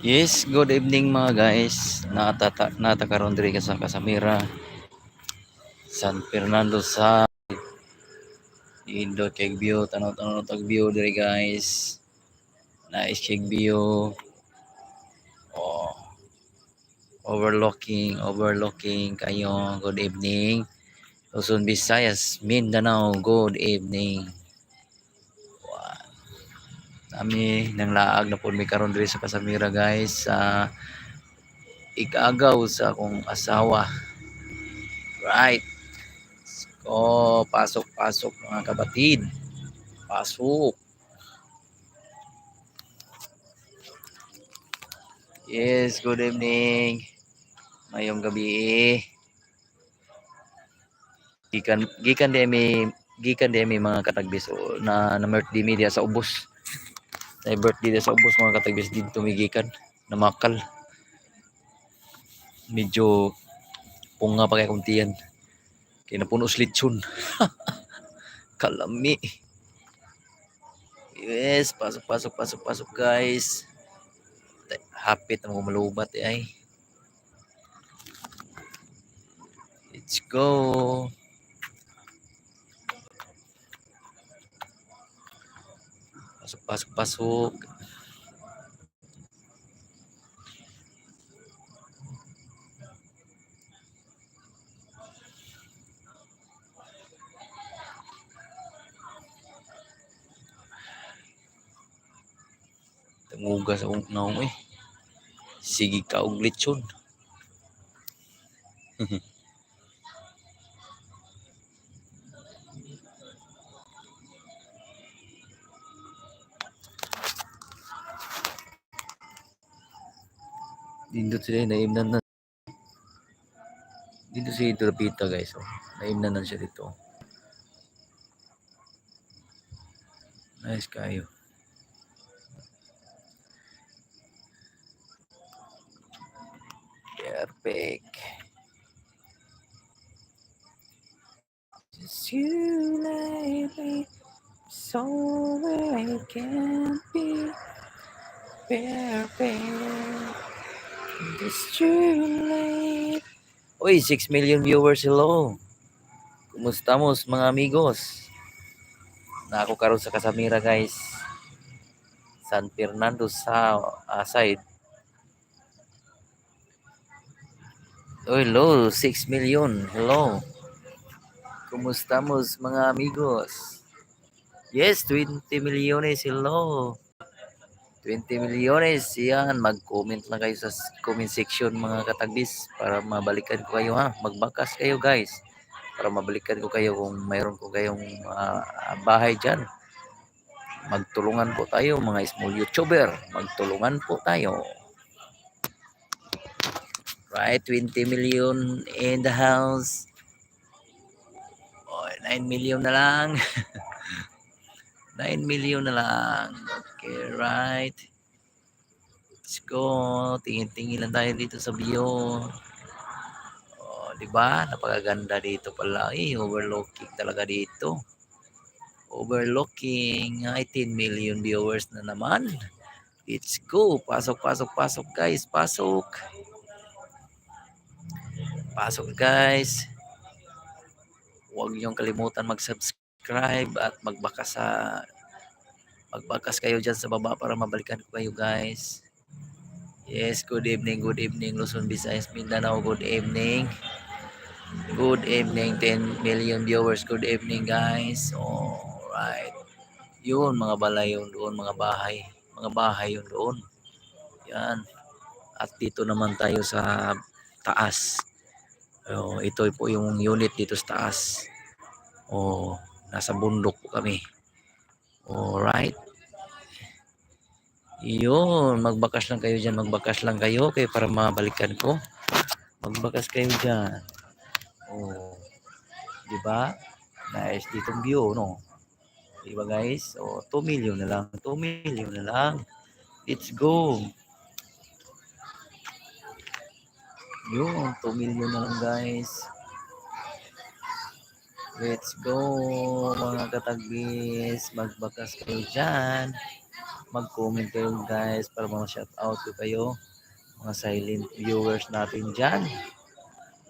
Yes, good evening mga guys. Natata natakaron diri ka sa Casamira. San Fernando sa Indo kay view tanaw-tanaw tag view diri guys. Nice kay view. Oh. Overlooking, overlooking kayo. Good evening. Luzon, Visayas, Mindanao. Good evening. Kami nang laag na po mi karon diri sa Casamira guys sa igagaw sa akong asawa. Right. So, pasok pasok mga kabatid. Pasok. Yes, good evening. Mayong gabi. Gikan gikan di mi gikan di mi mga katagbis na na birthday media sa ubos. Na birthday sa ubos mga katagbis dito tumigikan na makal. Medyo punga pa kay kuntiyan. Kaya napuno slitsun. Kalami. Yes, pasok pasok pasok pasok guys. Hapit na malubat eh. Let's go. Pasok, pasok, pasok. Tanguga sa ung naong eh. Sige ka lechon. Dindot sila naimnan na. Dito si Dorpita guys. Oh. Naimnan na siya dito. Nice kayo. Perfect. Just you lately, so where I can be perfect. Just you late. Uy, 6 million viewers, hello. Kumusta mo mga amigos? Na ako karon sa Casamira guys. San Fernando sa uh, side. Oh, hello, 6 million. Hello. Kumusta mo mga amigos? Yes, 20 milyones. Hello. 20 milyones. Yan, mag-comment lang kayo sa comment section mga katagbis para mabalikan ko kayo ha. Magbakas kayo guys. Para mabalikan ko kayo kung mayroon ko kayong uh, bahay dyan. Magtulungan po tayo mga small YouTuber. Magtulungan po tayo. Right, 20 million in the house. Oh, 9 million na lang. 9 million na lang. Okay, right. Let's go. Tingin-tingin lang tayo dito sa view. Oh, di ba? Napakaganda dito pala. Eh, overlooking talaga dito. Overlooking. 18 million viewers na naman. Let's go. Pasok, pasok, pasok guys. Pasok. Pasok guys. Huwag niyong kalimutan mag-subscribe at magbakas sa magbakas kayo dyan sa baba para mabalikan ko kayo guys. Yes, good evening, good evening Luzon, Visayas, Mindanao, good evening. Good evening, 10 million viewers, good evening guys. Alright. Yun, mga balay yun doon, mga bahay. Mga bahay yun doon. Yan. At dito naman tayo sa taas. Oh, ito po yung unit dito sa taas. Oh, nasa bundok po kami. Alright. Yun, magbakas lang kayo dyan, magbakas lang kayo kay para mabalikan ko. Magbakas kayo dyan. Oh, di ba? Nice ditong view, no? Di ba guys? Oh, 2 million na lang. 2 million na lang. Let's go. Yun, 2 million na lang guys. Let's go mga katagbis. Magbakas kayo dyan. mag-comment kayo guys para ma-shout out ko kayo mga silent viewers natin dyan.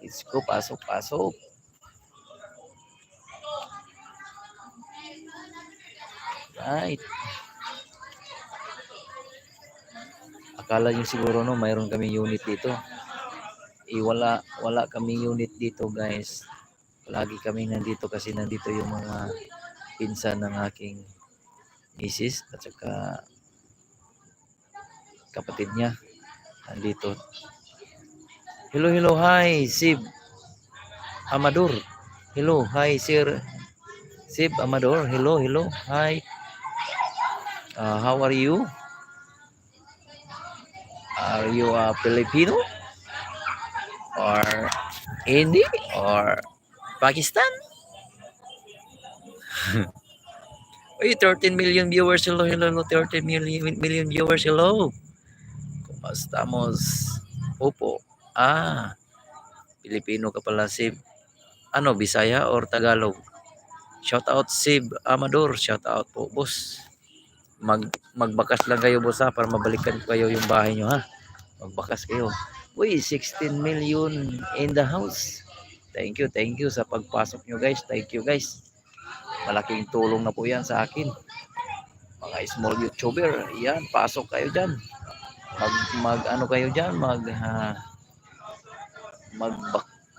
Let's go, pasok, pasok. Right. Akala nyo siguro no, mayroon kami unit dito. Eh, wala, wala kami unit dito guys. Lagi kami nandito kasi nandito yung mga pinsan ng aking misis at saka kapatid niya nandito. Hello, hello, hi, Sib Amador. Hello, hi, Sir Sib Amador. Hello, hello, hi. Uh, how are you? Are you a Filipino? Or Hindi? Or Pakistan? Uy, 13 million viewers. Hello, hello, hello. 13 million, million viewers. Hello. ¿Cómo estamos? Opo. Ah, Pilipino ka pala, Sib. Ano, Bisaya or Tagalog? Shout out, Sib Amador. Shout out po, boss. Mag, magbakas lang kayo, boss, ha, para mabalikan kayo yung bahay nyo, ha. Magbakas kayo. Uy, 16 million in the house. Thank you, thank you sa pagpasok nyo, guys. Thank you, guys. Malaking tulong na po yan sa akin. Mga small YouTuber, yan, pasok kayo dyan. Mag, mag ano kayo dyan, mag, ha, mag,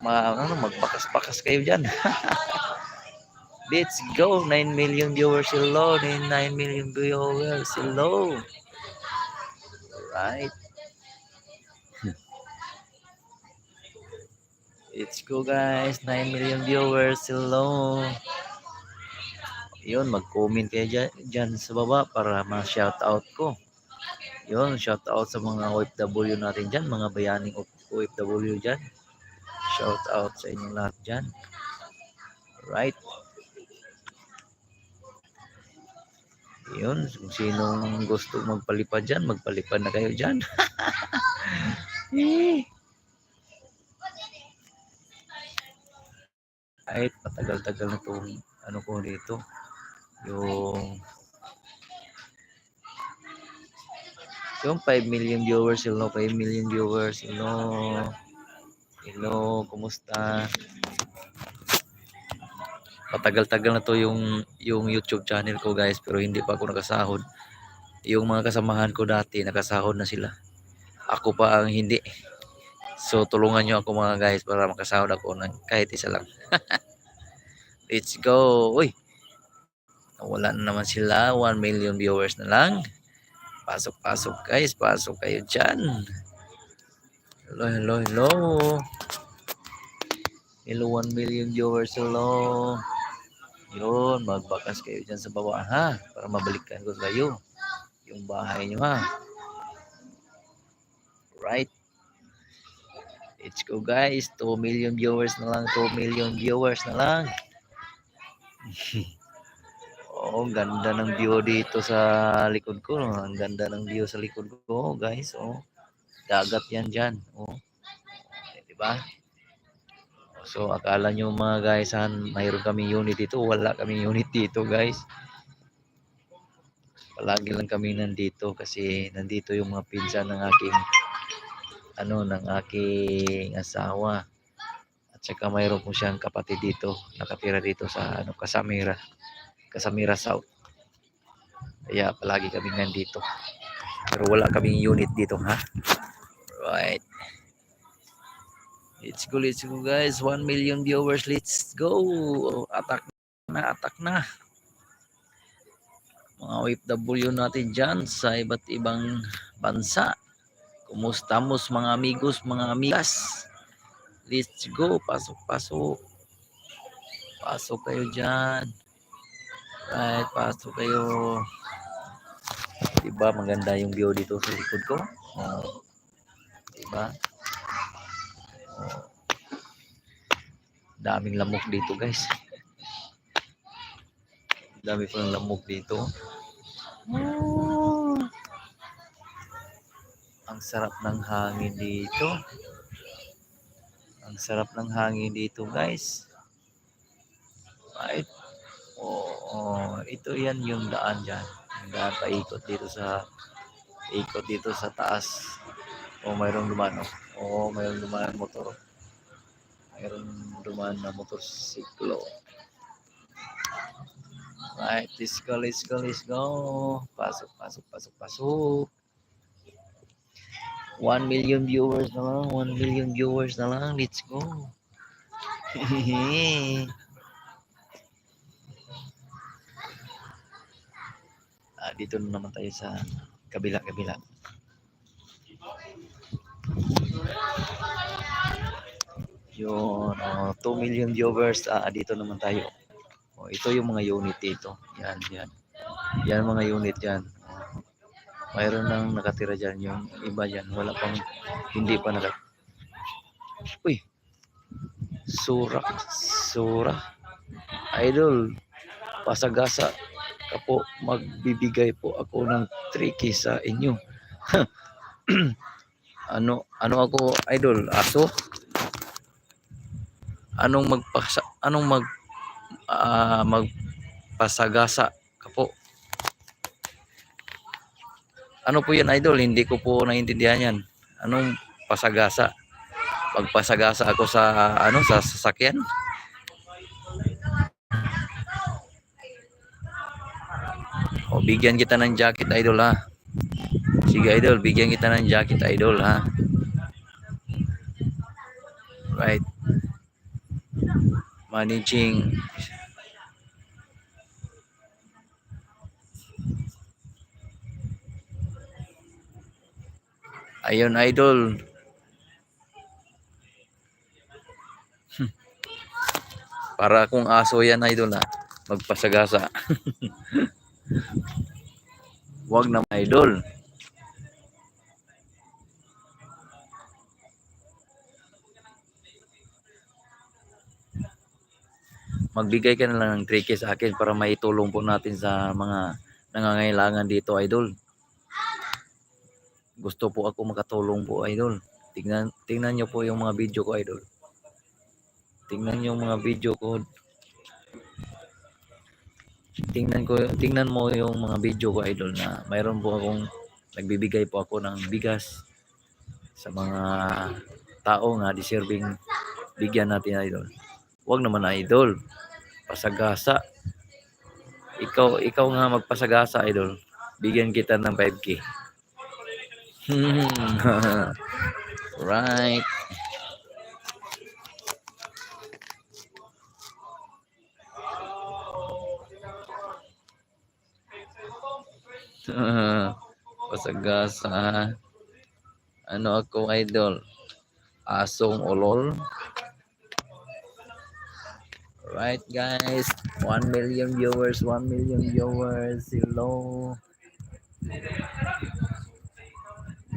ma, ano, magbakas-bakas kayo dyan. Let's go, 9 million viewers, hello, 9 million viewers, hello. Alright. Let's go guys, 9 million viewers, hello. Yun, mag-comment kayo dyan, dyan sa baba para ma-shoutout ko. Yun, shoutout sa mga OFW natin dyan, mga bayaning OFW dyan. Shoutout sa inyong lahat dyan. Right. Yun, kung sinong gusto magpalipad dyan, magpalipad na kayo dyan. Kahit matagal-tagal na itong ano ko dito. Yung yung 5 million viewers, hello, 5 million viewers, hello. Hello, kumusta? Matagal-tagal na to yung yung YouTube channel ko, guys, pero hindi pa ako nakasahod. Yung mga kasamahan ko dati, nakasahod na sila. Ako pa ang hindi. So tulungan nyo ako mga guys para makasahod ako ng kahit isa lang. Let's go. Uy. Wala na naman sila. 1 million viewers na lang. Pasok, pasok guys. Pasok kayo dyan. Hello, hello, hello. Hello, 1 million viewers. Hello. Yun, magbakas kayo dyan sa baba ha. Para mabalikan ko kayo. Yung bahay nyo ha. Right. Let's go guys. 2 million viewers na lang. 2 million viewers na lang. oh, ganda ng view dito sa likod ko. Ang ganda ng view sa likod ko, guys. Oh. Dagat yan dyan. Oh. Di ba? So, akala nyo mga guys, han, mayroon kami unit dito. Wala kami unit dito, guys. Palagi lang kami nandito kasi nandito yung mga pinsan ng aking ano ng aking asawa at saka mayroon po siyang kapatid dito nakatira dito sa ano Kasamira Kasamira South. Kaya palagi kami nandito. Pero wala kaming unit dito ha? Right. Let's go let's go guys. 1 million viewers let's go. Attack na attack na. Mga OFW natin dyan sa iba't ibang bansa. Kumusta mos mga amigos, mga amigas? Let's go. Pasok, pasok. Pasok kayo dyan. Right, pasok kayo. Diba, maganda yung view dito sa likod ko. Oh. Diba? Oh. Daming lamok dito, guys. Dami pa ng lamok dito. Oh. Ang sarap ng hangin dito. Ang sarap ng hangin dito, guys. Right? Oo, oh, ito yan yung daan dyan. Paikot dito sa ikot dito sa taas. O mayroong dumaan. O mayroong dumaan motor. Mayroong dumaan na motorsiklo. Right, let's go, let's go, let's go. Pasok, pasok, pasok, pasok. 1 million viewers na lang, 1 million viewers na lang. Let's go. ah, dito na naman tayo sa kabila-kabila. Yun, oh, 2 million viewers. Ah, dito naman tayo. Oh, ito yung mga unit dito. Yan, yan. Yan mga unit yan. Mayroon nang nakatira dyan. Yung iba dyan. Wala pang, hindi pa nakat... Uy! Sura. Sura. Idol. Pasagasa ka po. Magbibigay po ako ng tricky sa inyo. ano, ano ako, idol? Aso? Anong magpasa, anong mag ah, magpasagasa ka po. Ano po yan idol? Hindi ko po naintindihan yan. Anong pasagasa? Pagpasagasa ako sa ano sa sasakyan? O bigyan kita ng jacket idol ha. Sige idol, bigyan kita ng jacket idol ha. Right. Managing Ayun, idol. Hmm. Para kung aso yan, idol ha. Magpasagasa. Huwag na, idol. Magbigay ka na lang ng 3K sa akin para maitulong po natin sa mga nangangailangan dito, idol. Gusto po ako makatulong po, idol. Tingnan, tingnan nyo po yung mga video ko, idol. Tingnan nyo yung mga video ko. Tingnan ko, tingnan mo yung mga video ko, idol, na mayroon po akong nagbibigay po ako ng bigas sa mga tao nga deserving bigyan natin, idol. Huwag naman, idol. Pasagasa. Ikaw, ikaw nga magpasagasa, idol. Bigyan kita ng 5K. right. Pasagasa. Ano ako, idol? Asong ulol. Right, guys. 1 million viewers, 1 million viewers. Hello.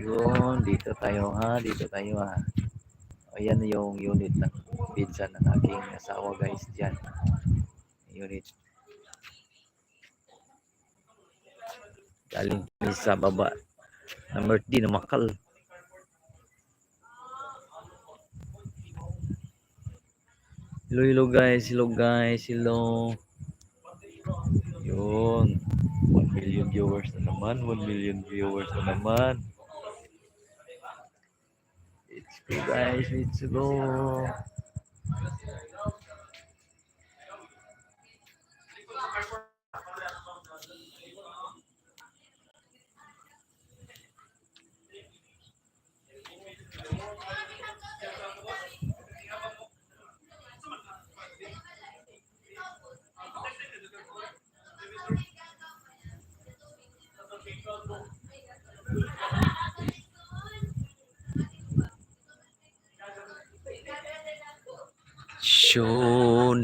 Yun, dito tayo ha, dito tayo ha. Ayan yung unit ng pinsan ng aking asawa guys dyan. Unit. Galing kami sa baba. Number D na makal. Hello, hello guys, hello guys, hello. Yun. 1 million viewers na naman, 1 million viewers na naman. Go guys, let's go. Hello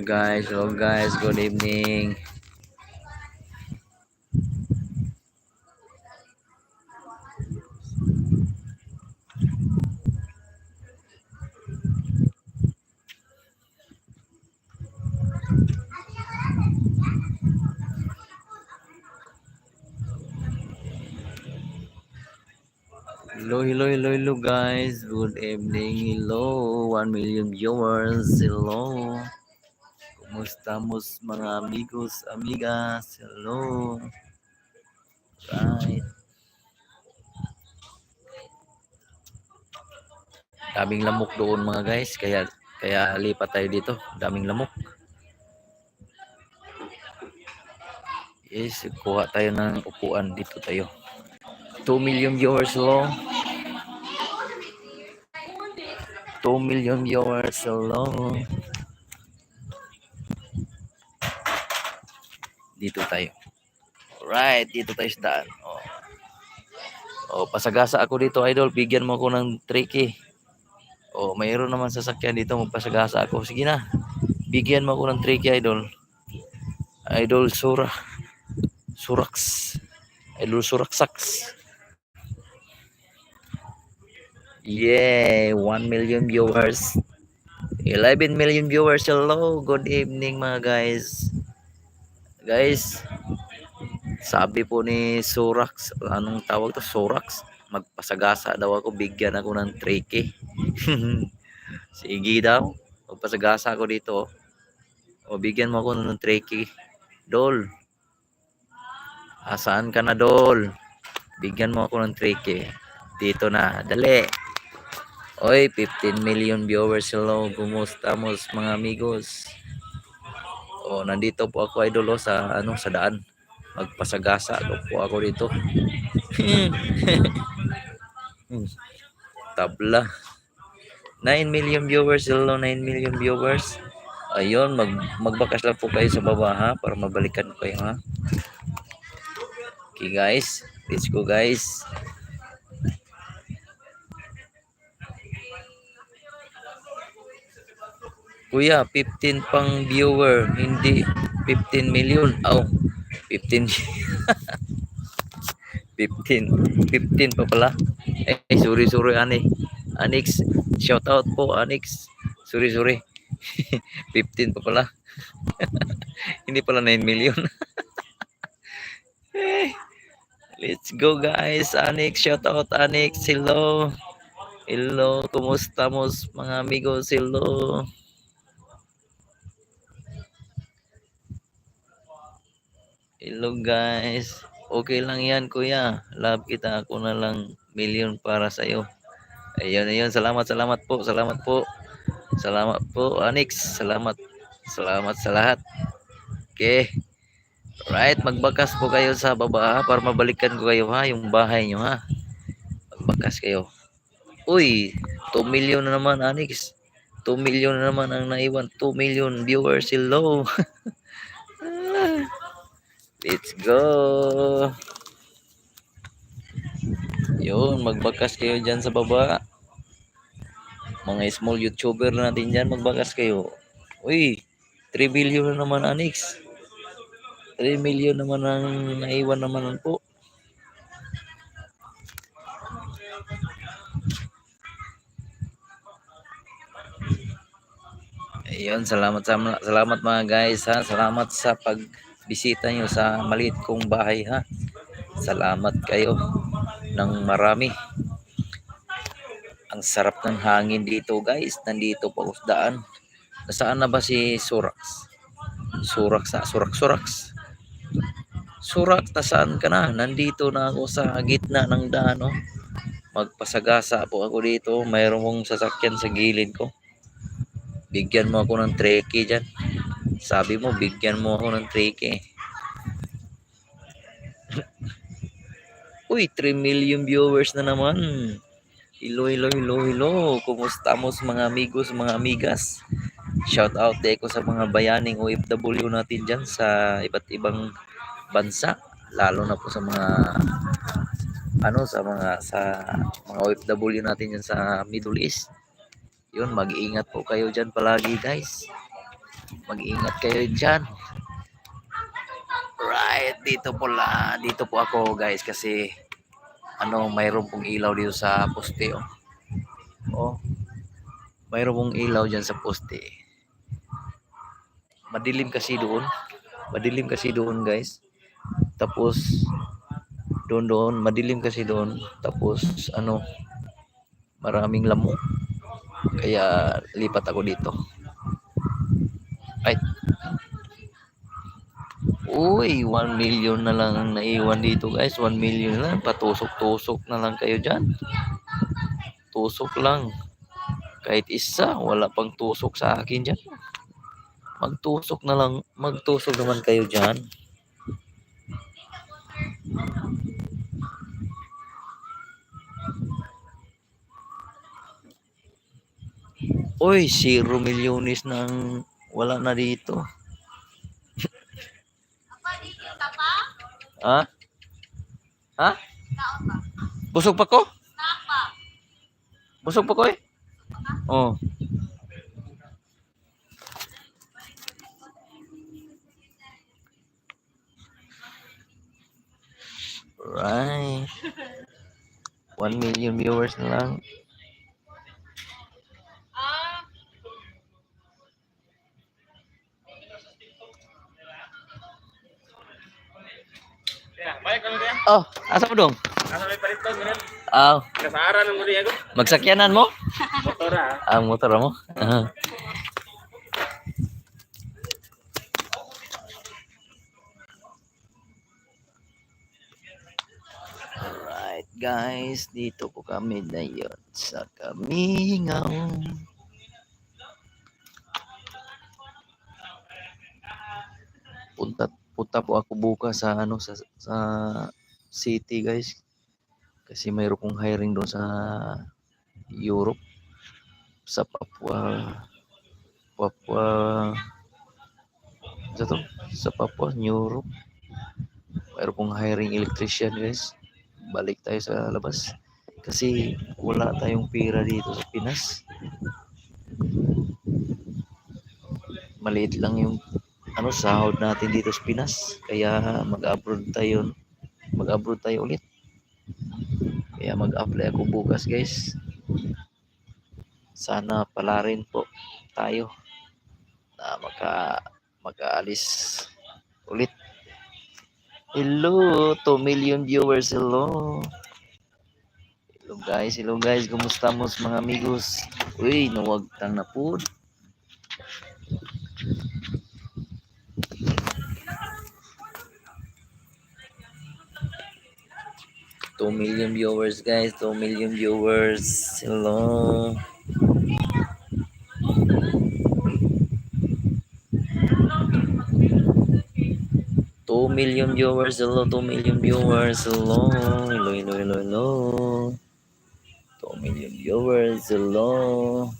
guys, hello guys, good evening. Hello, hello, hello, hello guys. Good evening. Hello, 1 million viewers. Hello. Kumusta mos mga amigos, amigas? Hello. Right. Daming lamok doon mga guys, kaya kaya lipat tayo dito. Daming lamok. Yes, kuha tayo ng upuan dito tayo. 2 million viewers hello. 2 million viewers hello. Dito tayo. Right, dito tayo sa daan. Oh. Oh, pasagasa ako dito, idol. Bigyan mo ako ng tricky. Oh, mayroon naman sasakyan dito, magpasagasa ako. Sige na. Bigyan mo ako ng tricky, idol. Idol Sura. Surax. Idol Suraxax. Yeah, 1 million viewers. 11 million viewers. Hello, good evening mga guys. Guys, sabi po ni Surax, anong tawag to? Surax. Magpasagasa daw ako, bigyan ako ng 3K. Sige daw, magpasagasa ako dito. O bigyan mo ako ng 3K. Dol. Asaan ka na, Dol? Bigyan mo ako ng 3K. Dito na, dali. Oy, 15 million viewers. Hello, kumusta mo mga amigos? Oh, nandito po ako idol oh, sa ano sa daan. Magpasagasa ako po ako dito. Tabla. 9 million viewers. Hello, 9 million viewers. Ayun, mag magbakas lang po kayo sa baba ha para mabalikan ko kayo ha. Okay guys, let's go guys. Kuya, 15 pang viewer, hindi 15 million. Oh, 15 15 15 pa pala. Eh, sorry sorry ani. Anix, shout out po Anix. Sorry sorry. 15 pa pala. hindi pala 9 million. Eh, Let's go guys. Anix, shout out Anix. Hello. Hello, kumusta mo mga amigos? Hello. Hello guys. Okay lang yan kuya. Love kita ako na lang million para sa iyo. Ayun, ayun. Salamat, salamat po. Salamat po. Salamat po, Anix. Salamat. Salamat sa lahat. Okay. Right, magbakas po kayo sa baba ha, para mabalikan ko kayo ha, yung bahay nyo ha. Magbakas kayo. Uy, 2 million na naman, Anix. 2 million na naman ang naiwan. 2 million viewers. Hello. Let's go. Yun, magbakas kayo dyan sa baba. Mga small YouTuber natin dyan, magbakas kayo. Uy, 3 billion na naman, Anix. 3 million naman ang naiwan naman po. Ayun, salamat sa salamat mga guys ha. Salamat sa pagbisita nyo sa maliit kong bahay ha. Salamat kayo ng marami. Ang sarap ng hangin dito guys. Nandito pa ako sa daan. Nasaan na ba si Surax? Surax na, Surax, Surax. Surax, nasaan ka na? Nandito na ako sa gitna ng daan oh. Magpasagasa po ako dito. Mayroong sasakyan sa gilid ko bigyan mo ako ng treke dyan. Sabi mo, bigyan mo ako ng treke. Uy, 3 million viewers na naman. Hello, hello, hello, hello. Kumusta mo mga amigos, mga amigas? Shout out din ko sa mga bayaning OFW natin dyan sa iba't ibang bansa. Lalo na po sa mga ano sa mga sa mga OFW natin dyan sa Middle East yun mag-iingat po kayo dyan palagi guys mag-iingat kayo dyan right dito po la dito po ako guys kasi ano mayroon pong ilaw dito sa poste oh, oh mayroon pong ilaw dyan sa poste madilim kasi doon madilim kasi doon guys tapos Doon doon, madilim kasi doon. Tapos ano, maraming lamok. Kaya lipat ako dito. Ay. Uy, 1 million na lang ang naiwan dito guys. 1 million na lang. Patusok-tusok na lang kayo dyan. Tusok lang. Kahit isa, wala pang tusok sa akin dyan. Magtusok na lang. Magtusok naman kayo dyan. Uy, zero milyones nang wala na dito. ha? Ha? Busog pa ko? Busog pa ko eh? Oh. Right. 1 million viewers na lang. Oh, asa mo dong? Asa may palit to, ganun. Ah, Kasaran mo ko. magsakyanan mo? Motor ah. Ang motor mo? Aha. Alright guys, dito po kami ngayon sa Kamingaw. Punta punta po ako bukas sa ano sa sa city guys. Kasi mayroon kong hiring doon sa Europe. Sa Papua Papua sa to? Sa Papua Europe. Mayroon kong hiring electrician guys. Balik tayo sa labas. Kasi wala tayong pera dito sa Pinas. Maliit lang yung ano sahod natin dito sa Pinas kaya mag-abroad tayo mag-abroad tayo ulit kaya mag-apply ako bukas guys sana pala rin po tayo na maka makaalis ulit. Hello, 2 million viewers. Hello. Hello guys, hello guys. Kumusta mo mga amigos? Uy, nawag tang na po. Two million viewers guys, 2 million viewers. Hello. Two million viewers, hello, two million viewers, hello, hello, hello, hello, hello. Two million viewers, hello.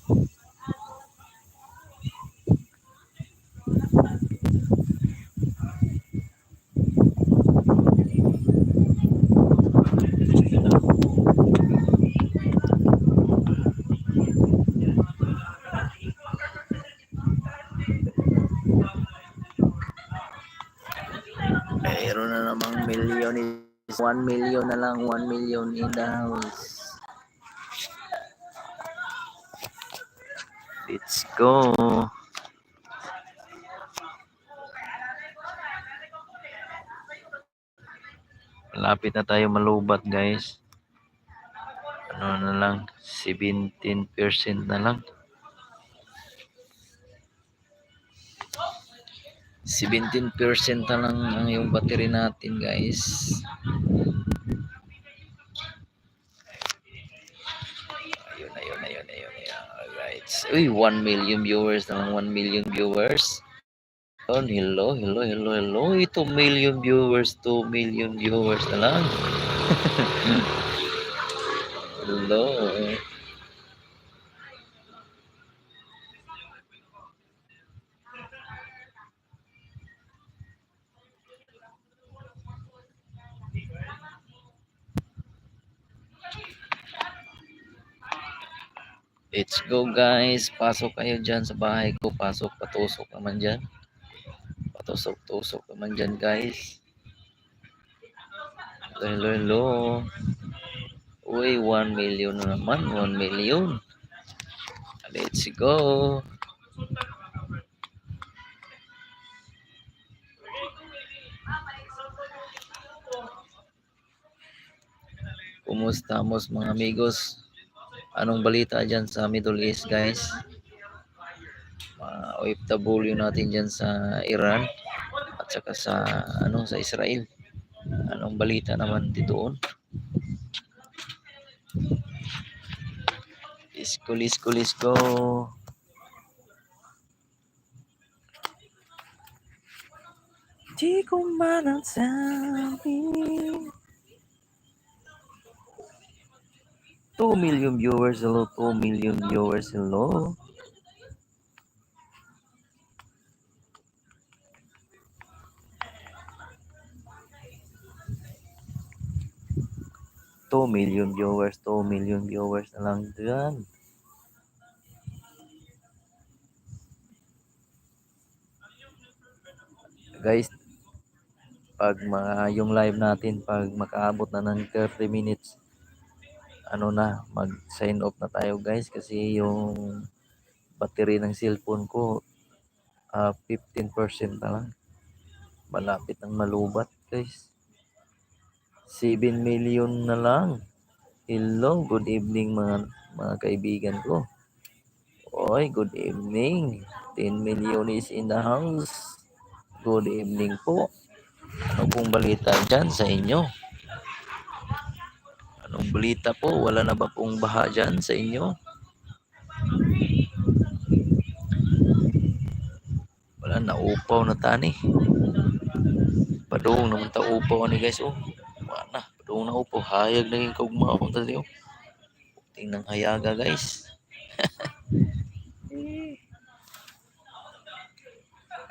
Mayroon na namang million is 1 million na lang, 1 million in the house. Let's go. Malapit na tayo malubat guys. Ano na lang, 17% na lang. 17% na lang ang yung battery natin guys. Ayun, ayun, ayun, ayun, ayun. Alright. Uy, 1 million viewers na lang, 1 million viewers. Oh, hello, hello, hello, hello. 2 million viewers, 2 million viewers na lang. hello. Let's go guys. Pasok kayo dyan sa bahay ko. Pasok, patusok naman dyan. Patusok-tusok naman dyan guys. Hello, hello, hello. Uy, 1 million na naman. 1 million. Let's go. Kumusta mga amigos? Anong balita dyan sa Middle East guys? Mga OFW natin dyan sa Iran at saka sa ano sa Israel. Anong balita naman dito? Lisko, lisko, lisko. Di ko man ang sabi. 2 million viewers, hello, 2 million viewers, hello. Two million viewers, 2 million viewers na lang dyan. Guys, pag mga yung live natin, pag makaabot na ng 30 minutes, ano na, mag-sign off na tayo guys kasi yung battery ng cellphone ko ah 15% na lang. Malapit ng malubat guys. 7 million na lang. Hello, good evening mga mga kaibigan ko. Oy, good evening. 10 million is in the house. Good evening po. Ano pong balita dyan sa inyo? Balita po? Wala na ba pong baha dyan sa inyo? Wala na upaw na tani. Padung naman ta upaw ni guys oh. Wala na, padung na upaw. Hayag na yung kaugmao tali oh. Tingnan hayaga guys.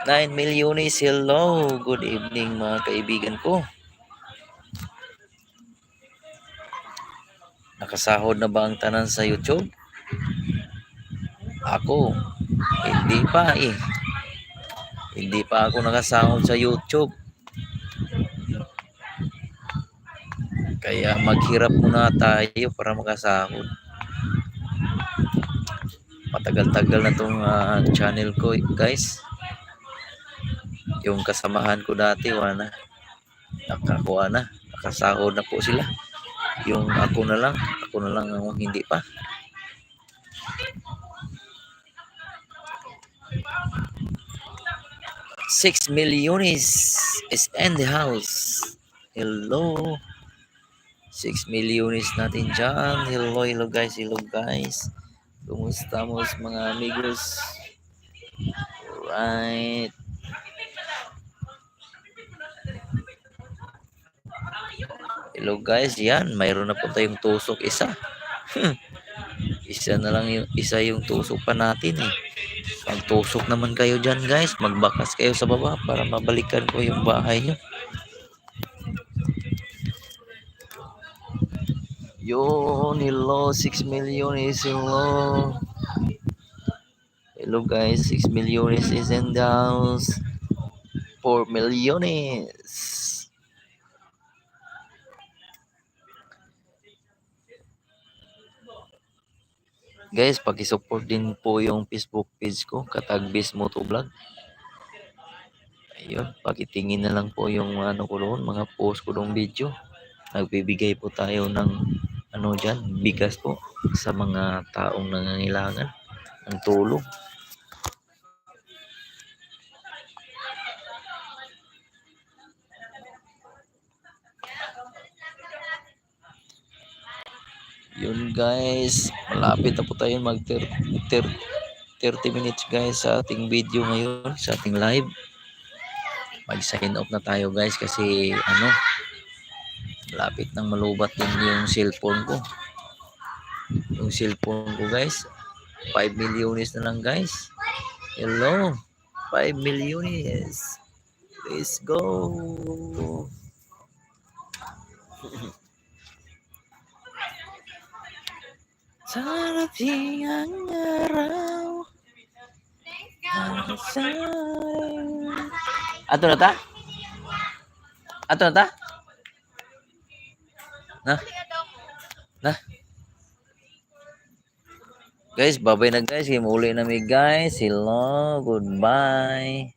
9 milyones, hello. Good evening mga kaibigan ko. Nakasahod na ba ang tanan sa YouTube? Ako, hindi pa eh. Hindi pa ako nakasahod sa YouTube. Kaya maghirap muna tayo para makasahod. Matagal-tagal na tong ah, channel ko guys. Yung kasamahan ko dati, wala na. Nakakuha na. Nakasahod na po sila. Yung ako na lang, ako na lang ang hindi pa. Six milyones is in the house. Hello. Six milyones natin dyan. Hello, hello guys, hello guys. Kumusta mo mga amigos? Alright. Hello guys, yan. Mayroon na po tayong tusok isa. isa na lang yung, isa yung tusok pa natin eh. Magtusok naman kayo dyan guys. Magbakas kayo sa baba para mabalikan ko yung bahay nyo. Yun, hello, 6 million is hello. Hello guys, 6 million is in the house. 4 millones. Guys, paki-support din po yung Facebook page ko, Katagbis Motovlog. Ayun, pakitingin na lang po yung ano ko doon, mga post ko doon video. Nagbibigay po tayo ng ano diyan, bigas po sa mga taong nangangailangan ng tulong. Yun guys, malapit na po tayo mag 30 minutes guys sa ating video ngayon, sa ating live. Mag sign off na tayo guys kasi ano, malapit nang malubat din yung cellphone ko. Yung cellphone ko guys, 5 milyones na lang guys. Hello, 5 milyones. Let's go. Darating ang araw Ato na ta? Ato na ta? Na? Na? Guys, babay na guys. Himuli na mi guys. Hello, goodbye.